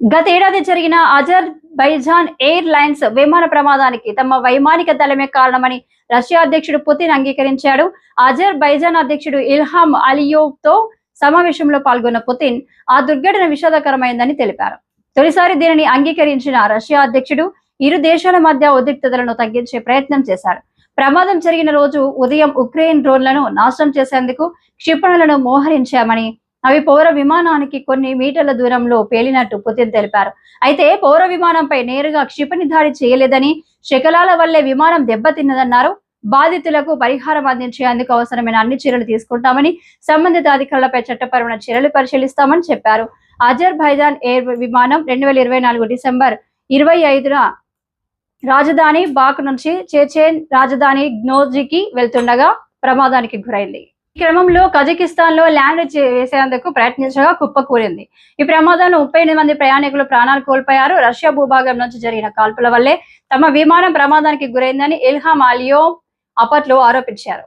గతేడాది జరిగిన Azhar బైజాన్ air lines విమాన ప్రమాదానికి తమ వైమానిక దళమే కారణమని రష్యా అధ్యక్షుడు పుతిన్ అంగీకరించాడు. అజర్ బైజాన్ అధ్యక్షుడు ఇల్హాం అలియోవ్తో సమావేశంలో పాల్గొన్న పుతిన్ ఆ దుర్ఘటన విషాదకరమైందని తెలిపారు. తొలిసారి దీనిని అంగీకరించిన రష్యా అధ్యక్షుడు ఇరు దేశాల మధ్య ఉద్రిక్తతలను తగ్గించే ప్రయత్నం చేశారు. ప్రమాదం జరిగిన రోజు ఉదయం ఉక్రెయిన్ డ్రోన్లను నాశనం చేసేందుకు క్షిపణులను మోహరించామని అవి పౌర విమానానికి కొన్ని మీటర్ల దూరంలో పేలినట్టు పుతిన్ తెలిపారు. అయితే పౌర విమానంపై నేరుగా క్షిపణి దాడి చేయలేదని శకలాల వల్లే విమానం దెబ్బతిన్నదన్నారు. బాధితులకు పరిహారం అందించేందుకు అవసరమైన అన్ని చర్యలు తీసుకుంటామని సంబంధిత అధికారులపై చట్టపరమైన చర్యలు పరిశీలిస్తామని చెప్పారు. అజర్ భైజాన్ ఎయిర్ విమానం రెండు వేల ఇరవై నాలుగు డిసెంబర్ ఇరవై ఐదున రాజధాని బాక్ నుంచి చేచేన్ రాజధాని గ్నోజికి వెళ్తుండగా ప్రమాదానికి గురైంది. క్రమంలో కజకిస్తాన్లో ల్యాండ్ చేసేందుకు ప్రయత్నించగా కుప్పకూరింది ఈ ప్రమాదంలో ముప్పై ఎనిమిది మంది ప్రయాణికులు ప్రాణాలు కోల్పోయారు. రష్యా భూభాగం నుంచి జరిగిన కాల్పుల వల్లే తమ విమానం ప్రమాదానికి గురైందని ఇల్హాం అలియో అప్పట్లో ఆరోపించారు.